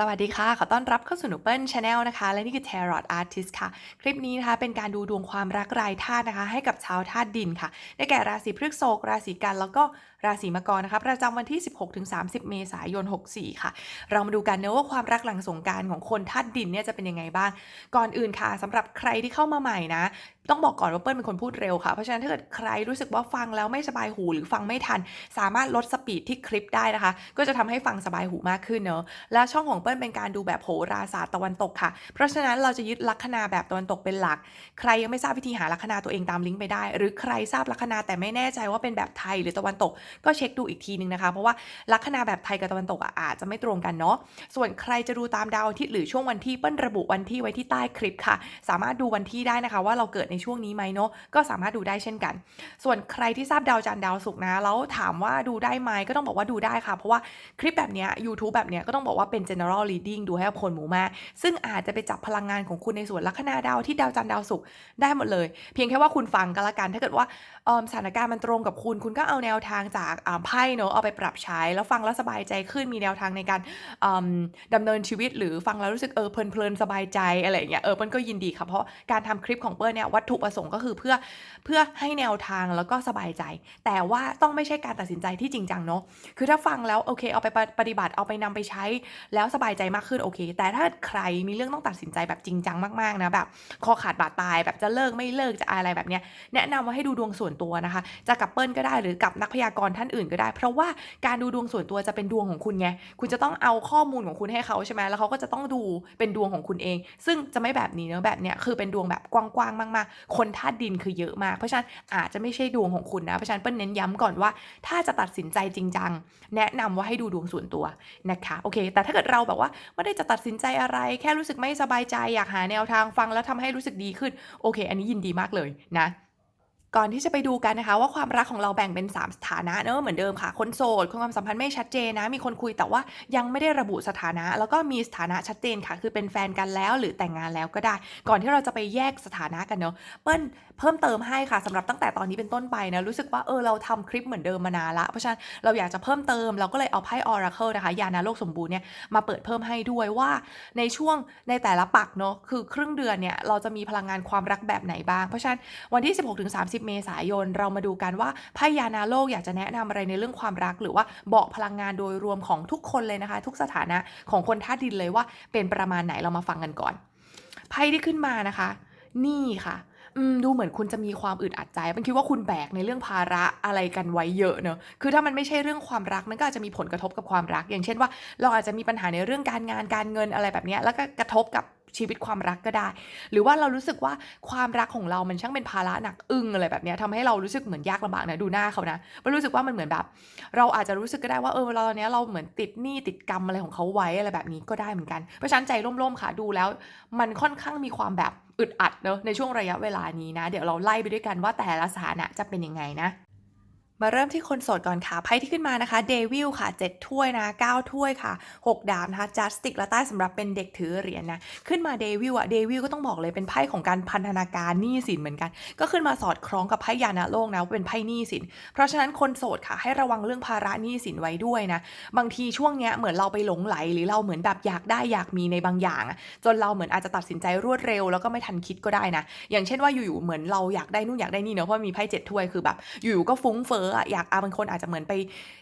สวัสดีค่ะ ขอต้อนรับเข้าสู่หนูเปิลชาแนลนะคะ และนี่คือ Tarot Artist ค่ะ คลิปนี้นะคะ เป็นการดูดวงความรักรายธาตุนะคะ ให้กับชาวธาตุดินค่ะ ได้แก่ราศีพฤษภราศีกัน แล้วก็ราศีมังกรนะคะ ประจำวันที่ 16-30 เมษายน 64 ค่ะ เรามาดูกันเนะว่าความรักหลังสงการของคนธาตุดินเนี่ยจะเป็นยังไงบ้าง ก่อนอื่นค่ะสำหรับใครที่เข้ามาใหม่นะ ต้องบอกก่อนว่าเปิ้ลเป็นคนพูดเร็วค่ะ เพราะฉะนั้นถ้าเกิดใครรู้สึกว่าฟังแล้วไม่สบายหูหรือฟังไม่ทัน สามารถลดสปีดที่คลิปได้นะคะ ก็จะทำให้ฟังสบายหูมากขึ้นเนอะและช่องของเปิ้ลเป็นการดูแบบโหราศาสตร์ตะวันตกค่ะ เพราะฉะนั้นเราจะยึดลัคนาแบบตะวันตกเป็นหลัก ใครยังไม่ทราบวิธีหาลัคนาตัวเองตามลิงก์ไปได้ หรือใครทราบลัคนาแต่ไม่แน่ใจว่าเป็นแบบไทยหรือตะวันตก ก็เช็คดูอีกทีนึงนะคะ เพราะว่าลัคนาแบบไทยกับตะวันตกอะอาจจะไม่ตรงกันเนาะส่วนใครจะดูตามดาวอาทิตย์หรือช่วงวันที่เปิ้ลระบุวันที่ไว้ที่ใต้คลิปค่ะ สามารถดูวันที่ได้นะคะว่าเราเกิดในช่วงนี้ไหมเนาะก็สามารถดูได้เช่นกัน ส่วนใครที่ทราบดาวจันทร์ดาวศุกร์นะแล้วถามว่าดูได้ไหมก็ต้องบอกว่าดูได้ค่ะ เพราะว่าคลิปแบบเนี้ย YouTube แบบเนี้ยก็ต้องบอกว่าเป็น general reading ดูให้กับคนหมู่มากซึ่งอาจจะไปจับพลังงานของคุณในส่วนลัคนาดาวที่ดาวจันทร์ดาวศุกร์ได้หมดเลย เพียงแค่ว่าคุณฟังก็แล้วกัน ถ้าเกิดว่าสถานการณ์มันตรงกับคุณ คุณก็เอาแนวทางจากไพ่เนอะเอาไปปรับใช้ แล้วฟังแล้วสบายใจขึ้นมีแนวทางในการอืมดำเนินชีวิต หรือฟังแล้วรู้สึกเออเพลินๆสบายใจอะไรอย่างเงี้ยเออเปิ้ลก็ยินดีค่ะเพราะการทำคลิปของเปิ้ลเนี่ยวัตถุประสงค์ก็คือเพื่อเพื่อให้แนวทางแล้วก็สบายใจ แต่ว่าต้องไม่ใช่การตัดสินใจที่จริงจังเนาะคือถ้าฟังแล้วโอเคเอาไปปฏิบัติเอาไปนำไปใช้ แล้วสบายใจมากขึ้นโอเค แต่ถ้าใครมีเรื่องต้องตัดสินใจแบบจริงจังมากๆนะแบบคอขาดบาดตายแบบจะเลิกไม่เลิกจะอะไรแบบเนี้ยแนะนำว่าให้ดูดวงส่วนตัวนะคะ จะกับเปิ้ลก็ได้หรือกับนักพยากรณ์ท่านอื่นก็ได้ เพราะว่าการดูดวงส่วนตัวจะเป็นดวงของคุณไงคุณจะต้องเอาข้อมูลของคุณให้เขาใช่ไหมแล้วเขาก็จะต้องดูเป็นดวงของคุณเอง ซึ่งจะไม่แบบนี้เนอะแบบเนี้ยคือเป็นดวงแบบกว้างๆมากๆคนธาตุดินคือเยอะมาก เพราะฉะนั้นอาจจะไม่ใช่ดวงของคุณนะ เพราะฉะนั้นเปิ้ลเน้นย้ำก่อนว่า ถ้าจะตัดสินใจจริงจังแนะนำว่าให้ดูดวงส่วนตัวนะคะ โอเค แต่ถ้าเกิดเราแบบว่าไม่ได้จะตัดสินใจอะไร แค่รู้สึกไม่สบายใจอยากหาแนวทางฟังแล้วทำให้รู้สึกดีขึ้น โอเค อันนี้ยินดีมากเลยนะ ก่อนที่จะไปดูกันนะคะ ว่าความรักของเราแบ่งเป็น 3 สถานะเนอะเหมือนเดิมค่ะ คนโสดคนความสัมพันธ์ไม่ชัดเจนนะ มีคนคุยแต่ว่ายังไม่ได้ระบุสถานะ แล้วก็มีสถานะชัดเจนค่ะ คือเป็นแฟนกันแล้วหรือแต่งงานแล้วก็ได้ ก่อนที่เราจะไปแยกสถานะกันเนอะเปิ้ลเพิ่มเติมให้ค่ะสำหรับตั้งแต่ตอนนี้เป็นต้นไปนะรู้สึกว่าเออเราทำคลิปเหมือนเดิมมานานละเพราะฉะนั้นเราอยากจะเพิ่มเติมเราก็เลยเอาไพ่ Oracle นะคะยานาโลกสมบูรณ์เนี่ยมาเปิดเพิ่มให้ด้วยว่าในช่วงในแต่ละปักเนอะคือครึ่งเดือนเนี่ยเราจะมีพลังงานความรักแบบไหนบ้างเพราะฉะนั้นวันที่ 16-30เมษายน เรามาดูกันว่าไพ่ยานาโลกอยากจะแนะนำอะไรในเรื่องความรัก หรือว่าบอกพลังงานโดยรวมของทุกคนเลยนะคะ ทุกสถานะของคนธาตุดินเลยว่าเป็นประมาณไหนเรามาฟังกันก่อนไพ่ที่ขึ้นมานะคะ นี่ค่ะดูเหมือนคุณจะมีความอึดอัดใจ มันคิดว่าคุณแบกในเรื่องภาระอะไรกันไว้เยอะเนอะ คือถ้ามันไม่ใช่เรื่องความรักมันก็อาจจะมีผลกระทบกับความรัก อย่างเช่นว่า เราอาจจะมีปัญหาในเรื่องการงานการเงินอะไรแบบนี้ แล้วก็กระทบกับ ชีวิตความรักก็ได้ หรือว่าเรารู้สึกว่าความรักของเรามันช่างเป็นภาระหนักอึ้งอะไรแบบนี้ทำให้เรารู้สึกเหมือนยากลำบากนะดูหน้าเขานะมันรู้สึกว่ามันเหมือนแบบ เราอาจจะรู้สึกก็ได้ว่าเออเราตอนนี้เราเหมือนติดหนี้ติดกรรมอะไรของเขาไว้อะไรแบบนี้ก็ได้เหมือนกันเพราะฉะนั้นใจร่มๆค่ะดูแล้ว มันค่อนข้างมีความแบบอึดอัดเนอะในช่วงระยะเวลานี้นะ เดี๋ยวเราไล่ไปด้วยกันว่าแต่ละสถานะจะเป็นยังไงนะ มาเริ่มที่คนโสดก่อนค่ะ ไพ่ที่ขึ้นมานะคะเดวิลค่ะ7ถ้วยนะ9ถ้วยค่ะ 6 ดาบนะคะจัสติกและใต้สำหรับเป็นเด็กถือเหรียญนะขึ้นมาเดวิลอะเดวิลก็ต้องบอกเลยเป็นไพ่ของการพันธนาการหนี้สินเหมือนกัน ก็ขึ้นมาสอดคล้องกับไพ่ยานาโลกนะว่าเป็นไพ่หนี้สิน เพราะฉะนั้นคนโสดค่ะ ให้ระวังเรื่องภาระหนี้สินไว้ด้วยนะบางทีช่วงเนี้ยเหมือนเราไปหลงไหลหรือเราเหมือนแบบอยากได้อยากมีในบางอย่าง จนเราเหมือนอาจจะตัดสินใจรวดเร็ว แล้วก็ไม่ทันคิดก็ได้นะอย่างเช่นว่าอยู่ๆเหมือนเราอยากได้นู่นอยากได้นี่เนอะเพราะมีไพ่เจ็ดถ้วยคือแบบอยู่ๆก็ฟุ้งเฟ้ออะอยากอาบางคนอาจจะเหมือนไป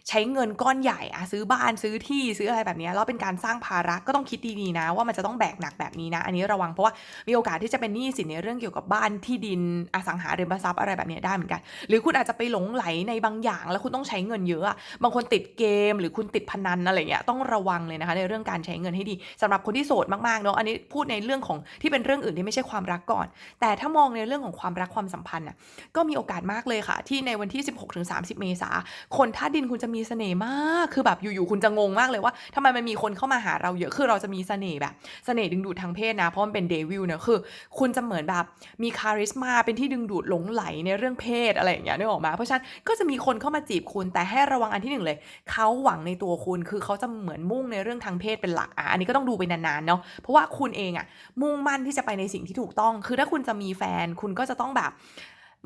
ใช้เงินก้อนใหญ่อะซื้อบ้านซื้อที่ซื้ออะไรแบบนี้แล้วเป็นการสร้างภาระก็ต้องคิดดีๆนะ ว่ามันจะต้องแบกหนักแบบนี้นะ อันนี้ระวังเพราะว่ามีโอกาสที่จะเป็นหนี้สินในเรื่องเกี่ยวกับบ้านที่ดินอสังหาริมทรัพย์อะไรแบบนี้ได้เหมือนกัน หรือคุณอาจจะไปหลงไหลในบางอย่าง แล้วคุณต้องใช้เงินเยอะบางคนติดเกม หรือคุณติดพนันอะไรเงี้ยต้องระวังเลยนะคะ ในเรื่องการใช้เงินให้ดีสำหรับคนที่โสดมากๆเนาะอันนี้พูดในเรื่องของที่เป็นเรื่องอื่นที่ไม่ใช่ความรักก่อน แต่ถ้ามองในเรื่องของความรักความสัมพันธ์น่ะก็มีโอกาสมากเลยค่ะ ที่ในวันที่ 16-30เมษาคนท่าดินคุณจะมีเสน่ห์มาก คือแบบอยู่ๆคุณจะงงมากเลยว่าทำไมมันมีคนเข้ามาหาเราเยอะ คือเราจะมีเสน่ห์แบบเสน่ห์ดึงดูดทางเพศนะ เพราะมันเป็นเดวิลเนะคือ คุณจะเหมือนแบบมีคาริสมาเป็นที่ดึงดูดหลงไหลในเรื่องเพศอะไรอย่างเงี้ยนึกออกมา เพราะฉะนั้นก็จะมีคนเข้ามาจีบคุณ แต่ให้ระวังอันที่หนึ่งเลย เขาหวังในตัวคุณ คือเขาจะเหมือนมุ่งในเรื่องทางเพศเป็นหลัก อะ อันนี้ก็ต้องดูไปนานๆเนาะ เพราะว่าคุณเองอะมุ่งมั่นที่จะไปในสิ่งที่ถูกต้อง คือถ้าคุณจะมีแฟน คุณก็จะต้องแบบ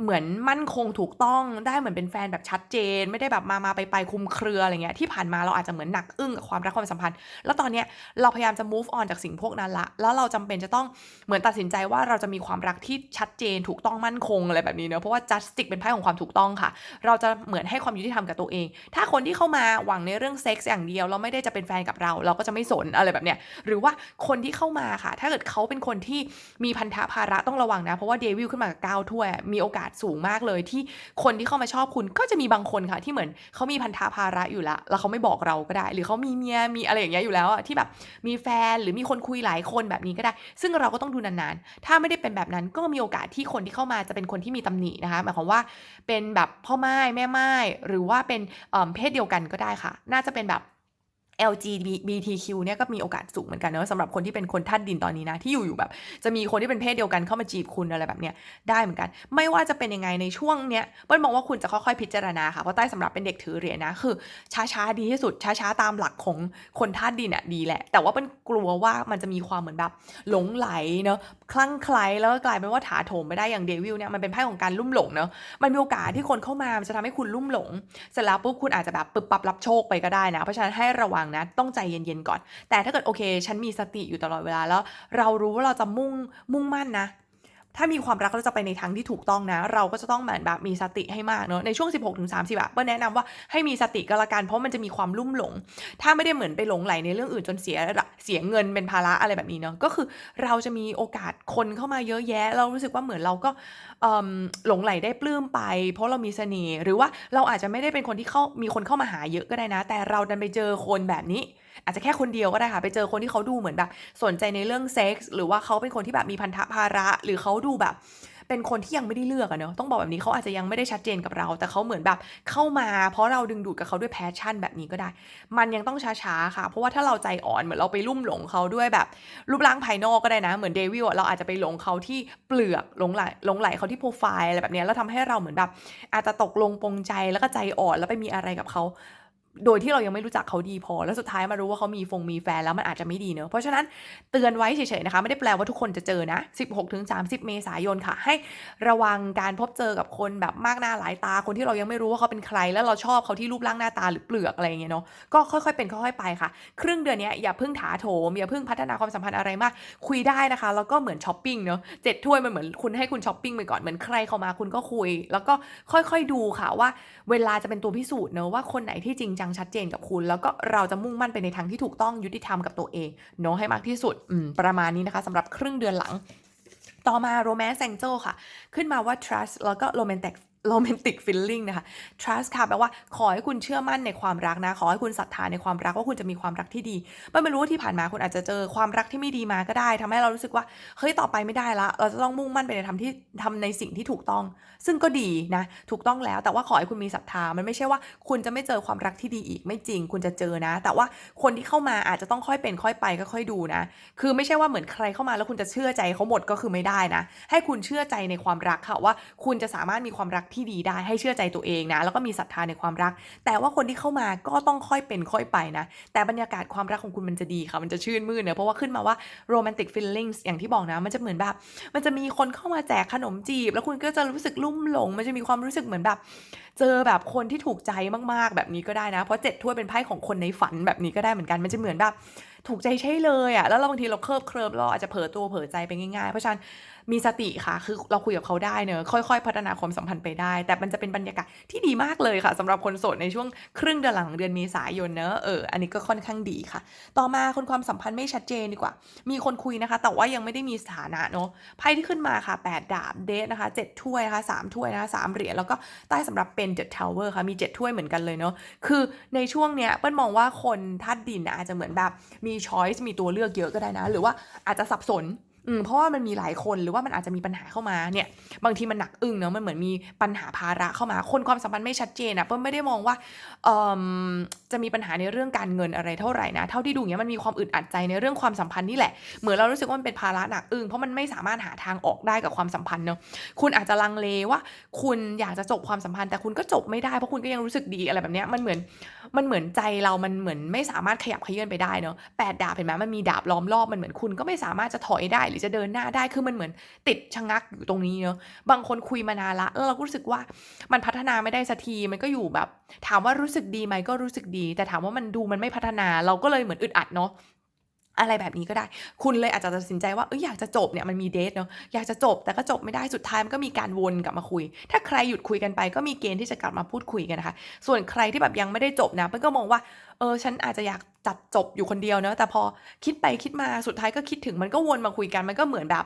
เหมือนมั่นคงถูกต้องได้เหมือนเป็นแฟนแบบชัดเจน ไม่ได้แบบมามาไปไปคุมเครืออะไรเงี้ยที่ผ่านมาเราอาจจะเหมือนหนักอึ้งกับความรักความสัมพันธ์ แล้วตอนเนี้ยเราพยายามจะ move on จากสิ่งพวกนั้นละ แล้วเราจำเป็นจะต้องเหมือนตัดสินใจว่าเราจะมีความรักที่ชัดเจนถูกต้องมั่นคงอะไรแบบนี้เนอะเพราะว่า justice เป็นไพ่ของความถูกต้องค่ะ เราจะเหมือนให้ความยุติธรรมกับตัวเอง ถ้าคนที่เข้ามาหวังในเรื่องเซ็กส์อย่างเดียวเราไม่ได้จะเป็นแฟนกับเรา เราก็จะไม่สนอะไรแบบเนี้ยหรือว่าคนที่เข้ามาค่ะ ถ้าเกิดเขาเป็นคนที่มีพันธะภาระต้องระวังนะเพราะว่าเดวิลขึ้นมากับก้าวถ้วยมีโอกาสสูงมากเลยที่คนที่เข้ามาชอบคุณก็จะมีบางคนค่ะ ที่เหมือนเขามีพันธะภาระอยู่ละแล้วเขาไม่บอกเราก็ได้ หรือเขามีเมียมีอะไรอย่างเงี้ยอยู่แล้วอะที่แบบมีแฟนหรือมีคนคุยหลายคนแบบนี้ก็ได้ ซึ่งเราก็ต้องดูนานๆ ถ้าไม่ได้เป็นแบบนั้นก็มีโอกาสที่คนที่เข้ามาจะเป็นคนที่มีตำหนินะคะหมายความว่าเป็นแบบพ่อไม้แม่ไม้หรือว่าเป็นเเพศเดียวกันก็ได้ค่ะ น่าจะเป็นแบบ LGBTQ เนี่ยก็มีโอกาสสูงเหมือนกันเนอะสำหรับคนที่เป็นคนท่านดินตอนนี้นะ ที่อยู่อยู่แบบ จะมีคนที่เป็นเพศเดียวกันเข้ามาจีบคุณอะไรแบบเนี้ยได้เหมือนกัน ไม่ว่าจะเป็นยังไงในช่วงเนี้ยเปิ้ลมองว่าคุณจะค่อยๆพิจารณาค่ะเพราะใต้สำหรับเป็นเด็กถือเหรียญนะคือ ช้าๆดีที่สุดช้าๆตามหลักของคนท่านดินอะดีแหละ แต่ว่าเปิ้ลกลัวว่ามันจะมีความเหมือนแบบหลงไหลเนอะ คลั่งไคล้แล้วก็กลายเป็นว่าถาโถมไปได้อย่างเดวิลเนี่ยมันเป็นไพ่ของการลุ่มหลงเนอะมันมีโอกาสที่คนเข้ามามันจะทำให้คุณลุ่มหลง เสร็จแล้วปุ๊บคุณอาจจะแบบปึบปับรับโชคไปก็ได้นะ เพราะฉะนั้นให้ระวังนะต้องใจเย็นๆก่อน แต่ถ้าเกิดโอเค ฉันมีสติอยู่ตลอดเวลาแล้ว เรารู้ว่าเราจะมุ่งมุ่งมั่นนะ ถ้ามีความรักเราจะไปในทางที่ถูกต้องนะ เราก็จะต้องเหมือนแบบมีสติให้มากเนอะในช่วง 16-30ถึง30อะเปิ้ลแนะนำว่าให้มีสติก็แล้วกันเพราะมันจะมีความลุ่มหลง ถ้าไม่ได้เหมือนไปหลงไหลในเรื่องอื่นจนเสียเสียเงินเป็นภาระอะไรแบบนี้เนาะก็คือเราจะมีโอกาสคนเข้ามาเยอะแยะ เรารู้สึกว่าเหมือนเราก็หลงไหลได้ปลื้มไป เพราะเรามีเสน่ห์หรือว่าเราอาจจะไม่ได้เป็นคนที่เข้ามีคนเข้ามาหาเยอะก็ได้นะ แต่เราดันไปเจอคนแบบนี้ อาจจะแค่คนเดียวก็ได้ค่ะ ไปเจอคนที่เขาดูเหมือนแบบ สนใจในเรื่องเซ็กส์หรือว่าเขาเป็นคนที่แบบมีพันธะภาระ หรือเขาดูแบบเป็นคนที่ยังไม่ได้เลือกอะเนอะต้องบอกแบบนี้เขาอาจจะยังไม่ได้ชัดเจนกับเรา แต่เขาเหมือนแบบเข้ามา เพราะเราดึงดูดกับเขาด้วยแพชชั่นแบบนี้ก็ได้ มันยังต้องช้าๆค่ะ เพราะว่าถ้าเราใจอ่อนเหมือนเราไปลุ่มหลงเขาด้วยแบบรูปร่างภายนอกก็ได้นะ เหมือนเดวิลอะเราอาจจะไปหลงเขาที่เปลือกหลงไหลหลงไหลเขาที่โปรไฟล์อะไรแบบนี้แล้วทำให้เราเหมือนแบบอาจจะตกลงปรงใจแล้วก็ใจอ่อนแล้วไปมีอะไรกับเขา โดยที่เรายังไม่รู้จักเขาดีพอ แล้วสุดท้ายมารู้ว่าเขามีฟงมีแฟนแล้วมันอาจจะไม่ดีเนอะเพราะฉะนั้นเตือนไว้เฉยๆนะคะ ไม่ได้แปลว่าทุกคนจะเจอนะ 16-30 เมษายนค่ะ ให้ระวังการพบเจอกับคนแบบมากหน้าหลายตาคนที่เรายังไม่รู้ว่าเขาเป็นใคร แล้วเราชอบเขาที่รูปร่างหน้าตาหรือเปลือกอะไรอย่างเงี้ยเนาะก็ค่อยๆเป็นค่อยๆไปค่ะ ครึ่งเดือนนี้อย่าเพิ่งถาโถมอย่าเพิ่งพัฒนาความสัมพันธ์อะไรมาก คุยได้นะคะแล้วก็เหมือนช้อปปิ้งเนาะเจ็ดถ้วยมันเหมือนคุณให้คุณช้อปปิ้งไปก่อนเหมือนใครเข้ามาคุณก็คุย แล้วก็ค่อยๆดูค่ะว่า เวลาจะเป็นตัวพิสูจน์เนอะว่าคนไหนที่จริงจังชัดเจนกับคุณ แล้วก็เราจะมุ่งมั่นไปในทางที่ถูกต้องยุติธรรมกับตัวเองเนาะให้มากที่สุดประมาณนี้นะคะสำหรับครึ่งเดือนหลังต่อมา romance angel ค่ะ ขึ้นมาว่า trust แล้วก็ romantic romantic feeling นะคะ trust ค่ะแปลว่าขอให้คุณเชื่อมั่นในความรักนะ ขอให้คุณศรัทธาในความรักว่าคุณจะมีความรักที่ดีไม่รู้ว่าที่ผ่านมาคุณอาจจะเจอความรักที่ไม่ดีมาก็ได้ทำให้เรารู้สึกว่า เฮ้ยต่อไปไม่ได้ละ เราจะต้องมุ่งมั่นไปในทำที่ทำในสิ่งที่ถูกต้อง ซึ่งก็ดีนะ ถูกต้องแล้ว แต่ว่าขอให้คุณมีศรัทธา มันไม่ใช่ว่าคุณจะไม่เจอความรักที่ดีอีกไม่จริง คุณจะเจอนะ แต่ว่าคนที่เข้ามาอาจจะต้องค่อยเป็นค่อยไปก็ค่อยดูนะ คือไม่ใช่ว่าเหมือนใครเข้ามาแล้วคุณจะเชื่อใจเขาหมดก็คือไม่ได้นะ ให้คุณเชื่อใจในความรักค่ะว่า คุณจะสามารถมีความรักที่ดีได้ให้เชื่อใจตัวเองนะ แล้วก็มีศรัทธาในความรัก แต่ว่าคนที่เข้ามาก็ต้องค่อยเป็นค่อยไปนะ แต่บรรยากาศความรักของคุณมันจะดีค่ะ มันจะชื่นมื่นเนอะเพราะว่าขึ้นมาว่า romantic feelings อย่างที่บอกนะ มันจะเหมือนแบบ มันจะมีคนเข้ามาแจกขนมจีบ แล้วคุณก็จะรู้สึกลุ่มหลง มันจะมีความรู้สึกเหมือนแบบ เจอแบบคนที่ถูกใจมากๆแบบนี้ก็ได้นะ เพราะเจ็ดถ้วยเป็นไพ่ของคนในฝันแบบนี้ก็ได้เหมือนกัน มันจะเหมือนแบบถูกใจใช่เลยอะ่ะ แล้วเราบางทีเราเคลิบเคลิบเราอาจจะเผลอตัวเผลอใจไปง่ายๆ เพราะฉะนั้น มีสติค่ะ คือเราคุยกับเขาได้เนอะค่อยๆ พัฒนาความสัมพันธ์ไปได้ แต่มันจะเป็นบรรยากาศที่ดีมากเลยค่ะสำหรับคนโสดในช่วงครึ่งเดือนหลังเดือนเมษายนเนอะเอออันนี้ก็ค่อนข้างดีค่ะ ต่อมาคนความสัมพันธ์ไม่ชัดเจนดีกว่า มีคนคุยนะคะ แต่ว่ายังไม่ได้มีสถานะเนาะไพ่ที่ขึ้นมาค่ะ 8 ดาบเดทนะคะ 7 ถ้วยนะคะ3ถ้วยนะคะ3เหรียญแล้วก็ใต้สำหรับเป็น The Tower ค่ะมี 7 ถ้วยเหมือนกันเลยเนาะคือในช่วงเนี้ยเปิ้ลมองว่าคนธาตุดินนะอาจจะเหมือนแบบมีช้อยส์มีตัวเลือกเยอะก็ได้นะ หรือว่าอาจจะสับสน อืมเพราะว่ามันมีหลายคนหรือว่ามันอาจจะมีปัญหาเข้ามาเนี่ย บางทีมันหนักอึ้งเนอะมันเหมือนมีปัญหาภาระเข้ามา คนความสัมพันธ์ไม่ชัดเจนอะเปิ้ลไม่ได้มองว่าเอ่มจะมีปัญหาในเรื่องการเงินอะไรเท่าไหร่นะ เท่าที่ดูเนี้ยมันมีความอึดอัดใจในเรื่องความสัมพันธ์นี่แหละ เหมือนเรารู้สึกว่ามันเป็นภาระหนักอึ้งเพราะมันไม่สามารถหาทางออกได้กับความสัมพันธ์เนอะคุณอาจจะลังเลว่า คุณอยากจะจบความสัมพันธ์แต่คุณก็จบไม่ได้เพราะคุณก็ยังรู้สึกดีอะไรแบบเนี้ยมันเหมือนมันเหมือนใจเรามันเหมือนไม่สามารถขยับเขยื่อนไปได้เนอะแปดดาบเห็นไหมมันมีดาบล้อมรอบมันเหมือนคุณก็ไม่สามารถจะถอยได้หรือจะเดินหน้าได้คือมันเหมือนติดชะงักอยู่ตรงนี้เนาะบางคนคุยมานานละแล้วเราก็รู้สึกว่ามันพัฒนาไม่ได้สักทีมันก็อยู่แบบ ถามว่ารู้สึกดีไหมก็รู้สึกดี แต่ถามว่ามันดูมันไม่พัฒนาเราก็เลยเหมือนอึดอัดเนาะ อะไรแบบนี้ก็ได้ คุณเลยอาจจะตัดสินใจว่าเอออยากจะจบเนี่ยมันมีเดทเนาะอยากจะจบแต่ก็จบไม่ได้สุดท้ายมันก็มีการวนกลับมาคุย ถ้าใครหยุดคุยกันไปก็มีเกณฑ์ที่จะกลับมาพูดคุยกันนะคะ ส่วนใครที่แบบยังไม่ได้จบนะมันก็มองว่าเออฉันอาจจะอยากจัดจบอยู่คนเดียวเนาะแต่พอคิดไปคิดมาสุดท้ายก็คิดถึงมันก็วนมาคุยกันมันก็เหมือนแบบ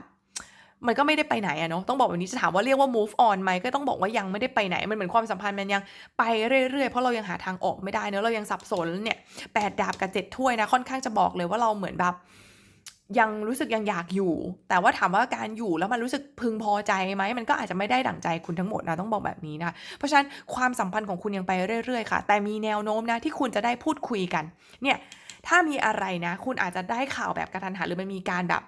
มันก็ไม่ได้ไปไหนอะเนาะต้องบอกแบบนี้จะถามว่าเรียกว่า move on ไหมก็ต้องบอกว่ายังไม่ได้ไปไหน มันเหมือนความสัมพันธ์มันยังไปเรื่อยๆ เพราะเรายังหาทางออกไม่ได้เนอะเรายังสับสนเนี่ยแปดดาบกับเจ็ดถ้วยนะค่อนข้างจะบอกเลยว่าเราเหมือนแบบยังรู้สึกยังอยากอยู่ แต่ว่าถามว่าการอยู่แล้วมันรู้สึกพึงพอใจไหม มันก็อาจจะไม่ได้ดั่งใจคุณทั้งหมดนะต้องบอกแบบนี้นะ เพราะฉะนั้นความสัมพันธ์ของคุณยังไปเรื่อยๆค่ะ แต่มีแนวโน้มนะที่คุณจะได้พูดคุยกัน เนี่ย ถ้ามีอะไรนะ คุณอาจจะได้ข่าวแบบกระทันหันหรือมันมีการแบบ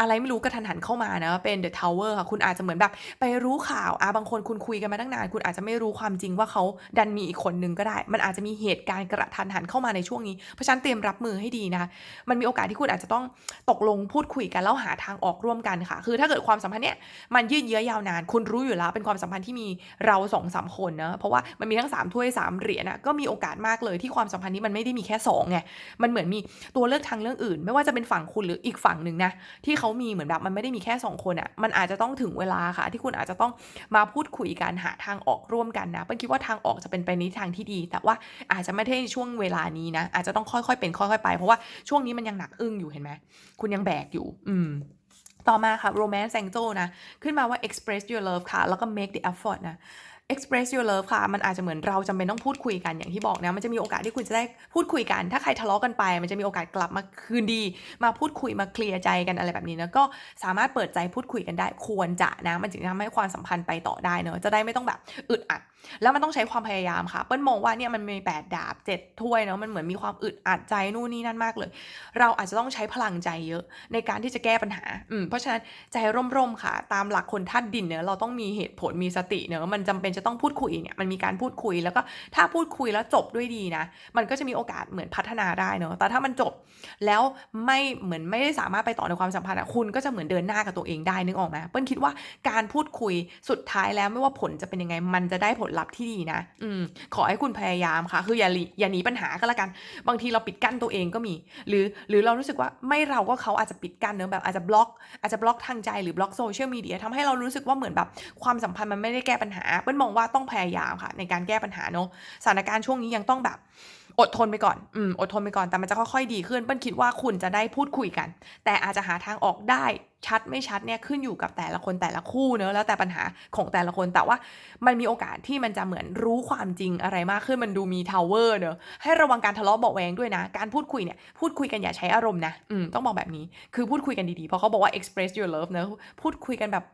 อะไรไม่รู้กระทันหันเข้ามานะเป็น The Tower ค่ะคุณอาจจะเหมือนแบบไปรู้ข่าวอะบางคนคุณคุยกันมาตั้งนาน คุณอาจจะไม่รู้ความจริงว่าเขาดันมีอีกคนนึงก็ได้ มันอาจจะมีเหตุการณ์กระทันหันเข้ามาในช่วงนี้เพราะฉะนั้นเตรียมรับมือให้ดีนะคะมันมีโอกาสที่คุณอาจจะต้องตกลงพูดคุยกันแล้วหาทางออกร่วมกันค่ะ คือถ้าเกิดความสัมพันธ์เนี้ยมันยืดเยื้อยาวนาน คุณรู้อยู่แล้วเป็นความสัมพันธ์ที่มีเราสองสามคนนะเพราะว่ามันมีทั้งสามถ้วยสามเหรียญนะก็มีโอกาสมากเลยที่ความสัมพันธ์นี้มันไม่ได้มีแค่สองไงมันเหมือนมีตัวเลือกทางเรื่องอื่น ไม่ว่าจะเป็นฝั่งคุณหรืออีกฝั่งหนึ่งนะที่ที่เขามีเหมือนแบบมันไม่ได้มีแค่ 2 คนอะ่ะมันอาจจะต้องถึงเวลาค่ะ ที่คุณอาจจะต้องมาพูดคุยกันหาทางออกร่วมกันนะเปิ้ลคิดว่าทางออกจะเป็นไปในทางที่ดี แต่ว่าอาจจะไม่ได้ช่วงเวลานี้นะ อาจจะต้องค่อยๆเป็นค่อยๆไป เพราะว่าช่วงนี้มันยังหนักอึ้งอยู่เห็นไหมคุณยังแบกอยู่ อืมต่อมาค่ะ romance angel นะ ขึ้นมาว่า express your love ค่ะ แล้วก็ make the effort นะ express your love ค่ะ มันอาจจะเหมือนเราจำเป็นต้องพูดคุยกันอย่างที่บอกนะ มันจะมีโอกาสที่คุณจะได้พูดคุยกัน ถ้าใครทะเลาะกันไป มันจะมีโอกาสกลับมาคืนดี มาพูดคุยมาเคลียร์ใจกันอะไรแบบนี้นะ ก็สามารถเปิดใจพูดคุยกันได้ ควรจะนะ มันจึงทำให้ความสัมพันธ์ไปต่อได้เนอะ จะได้ไม่ต้องแบบอึดอัด แล้วมันต้องใช้ความพยายามค่ะ เปิ้ลมองว่าเนี่ยมันมีแปดดาบเจ็ดถ้วยเนาะมันเหมือนมีความอึดอัดใจนู่นนี่นั่นมากเลย เราอาจจะต้องใช้พลังใจเยอะในการที่จะแก้ปัญหา อืม เพราะฉะนั้นใจร่มๆค่ะ ตามหลักคนท่านดินเนอะ เราต้องมีเหตุผล มีสติเนอะ มันจำเป็นจะต้องพูดคุยเนี่ยมันมีการพูดคุยแล้วก็ถ้าพูดคุยแล้วจบด้วยดีนะ มันก็จะมีโอกาสเหมือนพัฒนาได้เนอะแต่ถ้ามันจบแล้วไม่เหมือนไม่ได้สามารถไปต่อในความสัมพันธ์อะคุณก็จะเหมือนเดินหน้ากับตัวเองได้นึกออกไหมเปิ้ลคิดว่าการพูดคุยสุดท้ายแล้วไม่ว่าผลจะเป็นยังไง มันจะได้ผลลัพธ์ที่ดีนะ อืม ขอให้คุณพยายามค่ะ คืออย่าหลีอย่าหนีปัญหาก็แล้วกัน บางทีเราปิดกั้นตัวเองก็มี หรือหรือเรารู้สึกว่าไม่เราก็เขาอาจจะปิดกั้นเนอะแบบอาจจะบล็อก อาจจะบล็อกทางใจหรือบล็อกโซเชียลมีเดียทำให้เรารู้สึกว่าเหมือนแบบความสัมพันธ์มันไม่ได้แก้ปัญหาเปิ้ลมองว่าต้องพยายามค่ะ ในการแก้ปัญหาเนอะสถานการณ์ช่วงนี้ยังต้องแบบอดทนไปก่อน อืม อดทนไปก่อน แต่มันจะค่อยๆ ดีขึ้น เปิ้ลคิดว่าคุณจะได้พูดคุยกัน แต่อาจจะหาทางออกได้ ชัดไม่ชัดเนี่ยขึ้นอยู่กับแต่ละคนแต่ละคู่เนอะแล้วแต่ปัญหาของแต่ละคนแต่ว่า มันมีโอกาสที่มันจะเหมือนรู้ความจริงอะไรมากขึ้นมันดูมีทาวเวอร์เนอะให้ระวังการทะเลาะเบาแวงด้วยนะ การพูดคุยเนี่ยพูดคุยกันอย่าใช้อารมณ์นะอืมต้องบอกแบบนี้คือพูดคุยกันดีๆเพราะเขาบอกว่า express your love เนอะพูดคุยกันแบบ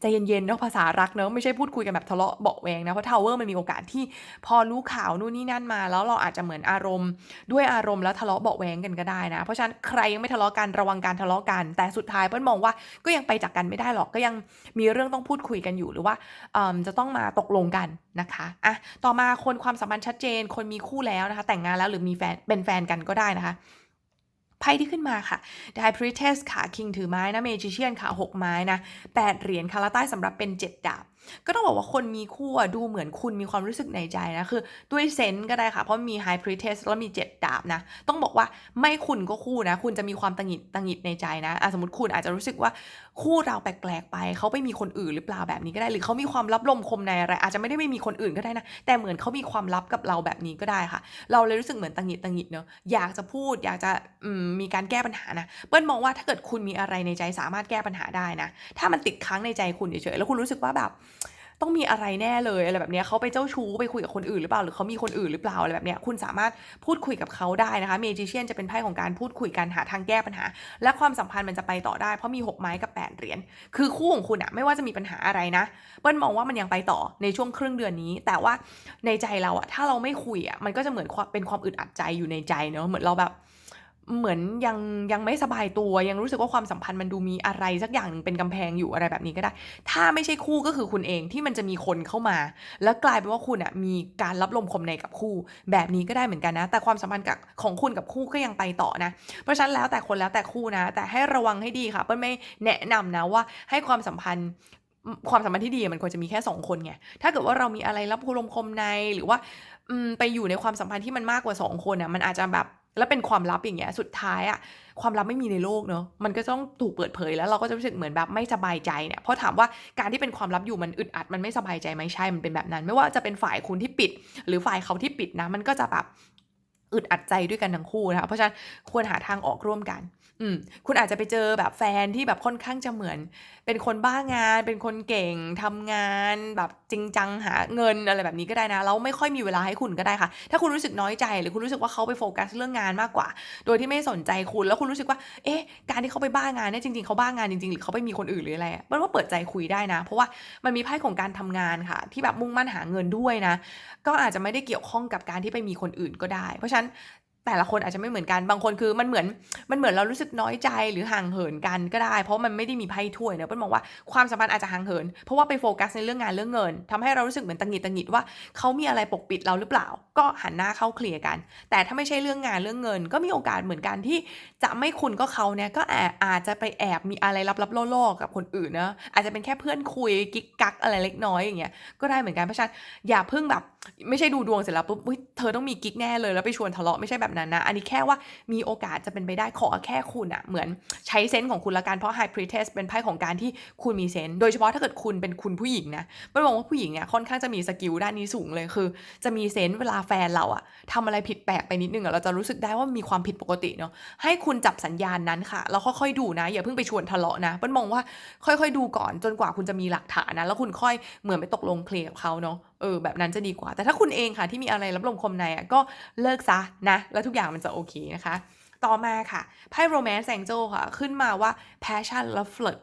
ใจเย็นๆเนอะภาษารักเนอะไม่ใช่พูดคุยกันแบบทะเลาะเบาแวงนะเพราะทาวเวอร์มันมีโอกาสที่พอรู้ข่าวนู่นนี่นั่นมา แล้วเราอาจจะเหมือนอารมณ์ ด้วยอารมณ์แล้วทะเลาะเบาแวงกันก็ได้นะ เพราะฉะนั้นใครยังไม่ทะเลาะกันระวังการทะเลาะกัน แต่สุดท้ายเปิ้ลมองว่าก็ยังไปจากกันไม่ได้หรอกก็ยังมีเรื่องต้องพูดคุยกันอยู่หรือว่าจะต้องมาตกลงกันนะคะอะต่อมาคนความสัมพันธ์ชัดเจน คนมีคู่แล้วนะคะ แต่งงานแล้วหรือมีแฟนเป็นแฟนกันก็ได้นะคะไพ่ที่ขึ้นมาค่ะ ได้ Priestess ค่ะ King ถือไม้นะ Magician ค่ะ 6 ไม้นะ 8 เหรียญคาราใต้สำหรับเป็น 7 ดาบ ก็ต้องบอกว่าคนมีคู่อะดูเหมือนคุณมีความรู้สึกในใจนะ คือด้วยเซนส์ก็ได้ค่ะ เพราะมี High Priestess แล้วมี7ดาบนะ ต้องบอกว่าไม่คุณก็คู่นะ คุณจะมีความตังหิดตังหิดในใจนะะสมมติคุณอาจจะรู้สึกว่าคู่เราแปลกๆไป เขาไปมีคนอื่นหรือเปล่าแบบนี้ก็ได้ หรือเขามีความลับลมคมในอะไร อาจจะไม่ได้ไม่มีคนอื่นก็ได้นะ แต่เหมือนเขามีความลับกับเราแบบนี้ก็ได้ค่ะ เราเลยรู้สึกเหมือนตังหิดตังหิดเนอะอยากจะพูด อยากจะมมีการแก้ปัญหานะ เปิ้ลมองว่าถ้าเกิดคุณมีอะไรในใจสามารถแก้ปัญหาได้นะ ถ้ามันติดค้างในใจคุณเฉยๆ แล้วคุณรู้สึกว่าแบบ ต้องมีอะไรแน่เลยอะไรแบบนี้เขาไปเจ้าชู้ไปคุยกับคนอื่นหรือเปล่าหรือเขามีคนอื่นหรือเปล่าอะไรแบบนี้คุณสามารถพูดคุยกับเขาได้นะคะเมจิเชียนจะเป็นไพ่ของการพูดคุยกันหาทางแก้ปัญหา และความสัมพันธ์มันจะไปต่อได้เพราะมี 6 ไม้กับ 8 เหรียญคือคู่ของคุณอะไม่ว่าจะมีปัญหาอะไรนะเปิ้ลมองว่ามันยังไปต่อในช่วงครึ่งเดือนนี้ แต่ว่าในใจเราอะถ้าเราไม่คุยอะมันก็จะเหมือนเป็นความอึดอัดใจอยู่ในใจเนอะเหมือนเราแบบ เหมือนยังยังไม่สบายตัวยังรู้สึกว่าความสัมพันธ์มันดูมีอะไรสักอย่างหนึ่งเป็นกำแพงอยู่อะไรแบบนี้ก็ได้ ถ้าไม่ใช่คู่ก็คือคุณเองที่มันจะมีคนเข้ามา แล้วกลายเป็นว่าคุณอะมีการรับลมคมในกับคู่ แบบนี้ก็ได้เหมือนกันนะ แต่ความสัมพันธ์กับของคุณกับคู่ก็ยังไปต่อนะ เพราะฉะนั้นแล้วแต่คนแล้วแต่คู่นะ แต่ให้ระวังให้ดีค่ะเปิ้ลไม่แนะนำนะว่าให้ความสัมพันธ์ความสัมพันธ์ที่ดีมันควรจะมีแค่สองคนไง ถ้าเกิดว่าเรามีอะไรรับลมคมในหรือว่าไปอยู่ในความสัมพันธ์ที่มันมากกว่าสองคนอะมันอาจจะแบบ แล้วเป็นความลับอย่างเงี้ย สุดท้ายอะความลับไม่มีในโลกเนอะมันก็ต้องถูกเปิดเผยแล้วเราก็จะรู้สึกเหมือนแบบไม่สบายใจเนี่ยเพราะถามว่าการที่เป็นความลับอยู่มันอึดอัดมันไม่สบายใจไหมใช่มันเป็นแบบนั้น ไม่ว่าจะเป็นฝ่ายคุณที่ปิด หรือฝ่ายเขาที่ปิดนะ มันก็จะแบบอึดอัดใจด้วยกันทั้งคู่นะคะเพราะฉะนั้นควรหาทางออกร่วมกัน อืม คุณอาจจะไปเจอแบบแฟนที่แบบค่อนข้างจะเหมือน เป็นคนบ้างาน เป็นคนเก่งทำงานแบบจริงจังหาเงินอะไรแบบนี้ก็ได้นะแล้วไม่ค่อยมีเวลาให้คุณก็ได้ค่ะ ถ้าคุณรู้สึกน้อยใจ หรือคุณรู้สึกว่าเขาไปโฟกัสเรื่องงานมากกว่า โดยที่ไม่สนใจคุณแล้วคุณรู้สึกว่า เอ๊ะ การที่เขาไปบ้างานเนี่ยจริงๆเขาบ้างานจริงๆหรือเขาไปมีคนอื่นหรืออะไรอะมันว่าเปิดใจคุยได้นะ เพราะว่ามันมีไพ่ของการทำงานค่ะ ที่แบบมุ่งมั่นหาเงินด้วยนะ ก็อาจจะไม่ได้เกี่ยวข้องกับการที่ไปมีคนอื่นก็ได้ เพราะฉะนั้น แต่ละคนอาจจะไม่เหมือนกันบางคนคือมันเหมือนมันเหมือนเรารู้สึกน้อยใจหรือห่างเหินกันก็ได้ เพราะมันไม่ได้มีไพ่ถ้วยเนอะเปิ้ลมองว่าความสัมพันธ์อาจจะห่างเหิน เพราะว่าไปโฟกัสในเรื่องงานเรื่องเงินทำให้เรารู้สึกเหมือนตังหิดตังหิดว่าเขามีอะไรปกปิดเราหรือเปล่า ก็หันหน้าเข้าเคลียร์กัน แต่ถ้าไม่ใช่เรื่องงานเรื่องเงิน ก็มีโอกาสเหมือนกันที่จะไม่คุณก็เขาเนี่ยก็อาอาจจะไปแอบมีอะไรลับๆล่อๆกับคนอื่นนะอาจจะเป็นแค่เพื่อนคุยกิ๊กกักอะไรเล็กน้อยอย่างเงี้ยก็ได้เหมือนกันเพราะฉะนั้นอย่าเพิ่งแบบ ไม่ใช่ดูดวงเสร็จแล้วปุ๊บเธอต้องมีกิ๊กแน่เลยแล้วไปชวนทะเลาะไม่ใช่แบบนั้นนะ อันนี้แค่ว่ามีโอกาสจะเป็นไปได้ขอแค่คุณอะเหมือนใช้เซนส์ของคุณละกันเพราะ high pretest เป็นไพ่ของการที่คุณมีเซนส์โดยเฉพาะถ้าเกิดคุณเป็นคุณผู้หญิงนะไม่บอกว่าผู้หญิงเนี่ยค่อนข้างจะมีสกิลด้านนี้สูงเลยคือ จะมีเซนส์เวลาแฟนเราอะทำอะไรผิดแปลกไปนิดนึงอะเราจะรู้สึกได้ว่ามีความผิดปกติเนาะให้คุณจับสัญญาณนั้นค่ะแล้วค่อยๆดูนะ อย่าเพิ่งไปชวนทะเลาะนะเปิ้ลมองว่าค่อยๆดูก่อนจนกว่าคุณจะมีหลักฐานนะแล้วคุณค่อยเหมือนไปตกลงเคลียร์กับเขาเนาะ เออแบบนั้นจะดีกว่า แต่ถ้าคุณเองค่ะที่มีอะไรรับลมคมในอะก็เลิกซะนะ แล้วทุกอย่างมันจะโอเคนะคะ ต่อมาค่ะไพ่ romance angel ค่ะ ขึ้นมาว่า passion และ flirt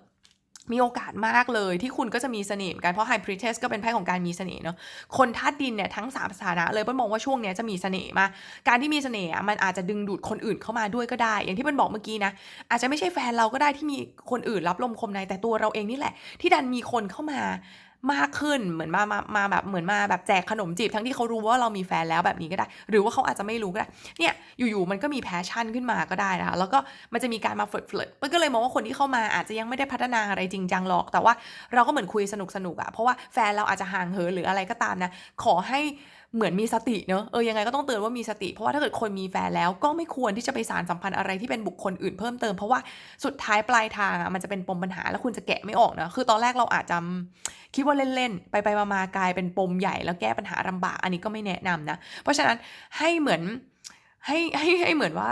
มีโอกาสมากเลยที่คุณก็จะมีเสน่ห์กัน เพราะ high priestess ก็เป็นไพ่ของการมีเสน่ห์เนาะคนธาตุดินเนี่ยทั้งสามสถานะเลยเปิ้ลมองว่าช่วงเนี้ยจะมีเสน่ห์มาการที่มีเสน่ห์มันอาจจะดึงดูดคนอื่นเข้ามาด้วยก็ได้ อย่างที่เปิ้ลบอกเมื่อกี้นะ อาจจะไม่ใช่แฟนเราก็ได้ที่มีคนอื่นรับลมคมในแต่ตัวเราเองนี่แหละ ที่ดันมีคนเข้ามา มากขึ้นเหมือนมามามาแบบเหมือนมาแบบแจกขนมจีบทั้งที่เขารู้ว่าเรามีแฟนแล้วแบบนี้ก็ได้ หรือว่าเขาอาจจะไม่รู้ก็ได้เนี่ยอยู่ๆมันก็มีแพชชั่นขึ้นมาก็ได้นะคะแล้วก็มันจะมีการมาเฟิร์ดเฟิร์ดมันก็เลยมองว่าคนที่เข้ามาอาจจะยังไม่ได้พัฒนาอะไรจริงจังหรอก แต่ว่าเราก็เหมือนคุยสนุกสนุกอะเพราะว่าแฟนเราอาจจะห่างเหินหรืออะไรก็ตามนะขอให้เหมือนมีสติเนอะเออยังไงก็ต้องเตือนว่ามีสติ เพราะว่าถ้าเกิดคนมีแฟนแล้วก็ไม่ควรที่จะไปสารสัมพันธ์อะไรที่เป็นบุคคลอื่นเพิ่มเติมเพราะว่าสุดท้ายปลายทางอะมันจะเป็นปมปัญหาแล้วคุณจะแกะไม่ออกนะคือตอนแรกเราอาจจะคิดว่าเล่นๆ ไปไปมากลายเป็นปมใหญ่แล้วแก้ปัญหาลำบาก อันนี้ก็ไม่แนะนำนะ เพราะฉะนั้นให้เหมือนให้ให้ให้เหมือนว่า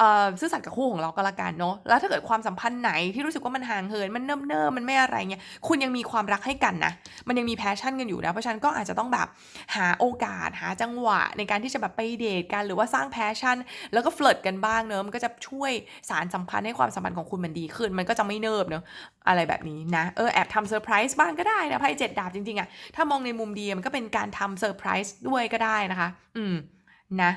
เอ่อซื่อสัตย์กับคู่ของเราก็แล้วกันเนาะแล้วถ้าเกิดความสัมพันธ์ไหนที่รู้สึกว่ามันห่างเหินมันเนิ่มเนิ่มมันไม่อะไรเงี้ยคุณยังมีความรักให้กันนะ มันยังมีแพชชั่นกันอยู่นะ เพราะฉะนั้นก็อาจจะต้องแบบหาโอกาสหาจังหวะ ในการที่จะแบบไปเดทกันหรือว่าสร้างแพชชั่น แล้วก็เฟลิร์ตกันบ้างเนอะมันก็จะช่วยสารสัมพันธ์ให้ความสัมพันธ์ของคุณมันดีขึ้น มันก็จะไม่เนิบเนอะอะไรแบบนี้นะเออแอบทำเซอร์ไพรส์บ้างก็ได้นะไพ่เจ็ดดาบจริงๆอะถ้ามองในมุมดีมันก็เป็นการทำเซอร์ไพรส์ด้วยก็ได้นะคะ อืมนะ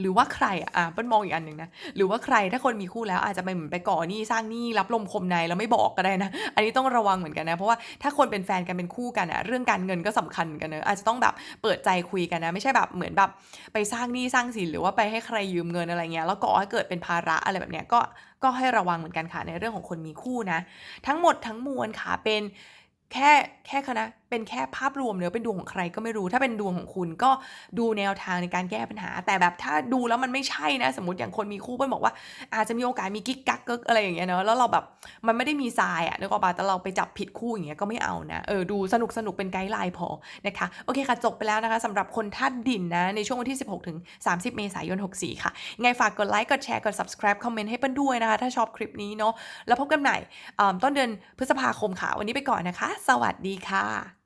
หรือว่าใครอะเปิ้ลมองอีกอันหนึ่งนะหรือว่าใครถ้าคนมีคู่แล้วอาจจะไปเหมือนไปก่อหนี้สร้างหนี้รับลมคมในแล้วไม่บอกก็ได้นะ อันนี้ต้องระวังเหมือนกันนะ เพราะว่าถ้าคนเป็นแฟนกันเป็นคู่กันอะเรื่องการเงินก็สำคัญกันเนอะอาจจะต้องแบบเปิดใจคุยกันนะ ไม่ใช่แบบเหมือนแบบไปสร้างหนี้สร้างสินหรือว่าไปให้ใครยืมเงินอะไรเงี้ยแล้วก่อให้เกิดเป็นภาระอะไรแบบเนี้ยก็ก็ให้ระวังเหมือนกันค่ะในเรื่องของคนมีคู่นะ ทั้งหมดทั้งมวลค่ะเป็นแค่แค่คณะเป็นแค่ภาพรวมเนอะเป็นดวงของใครก็ไม่รู้ ถ้าเป็นดวงของคุณก็ดูแนวทางในการแก้ปัญหา แต่แบบถ้าดูแล้วมันไม่ใช่นะ สมมติอย่างคนมีคู่เปิ้ลบอกว่า อาจจะมีโอกาสมีกิ๊กกักเกิกอะไรอย่างเงี้ยเนอะแล้วเราแบบมันไม่ได้มีทรายอะนึกออกปะแต่เราไปจับผิดคู่อย่างเงี้ยก็ไม่เอานะเออดูสนุกสนุกเป็นไกด์ไลน์พอนะคะโอเคค่ะจบไปแล้วนะคะสำหรับคนธาตุดินนะในช่วงวันที่ 16ถึง30 เมษายน 64 ค่ะยังไงฝากกดไลค์กดแชร์กด subscribe คอมเมนต์ให้เปิ้ลด้วยนะคะ ถ้าชอบคลิปนี้เนาะแล้วพบกันใหม่ต้นเดือนพฤษภาคมค่ะวันนี้ไปก่อนนะคะ สวัสดีค่ะ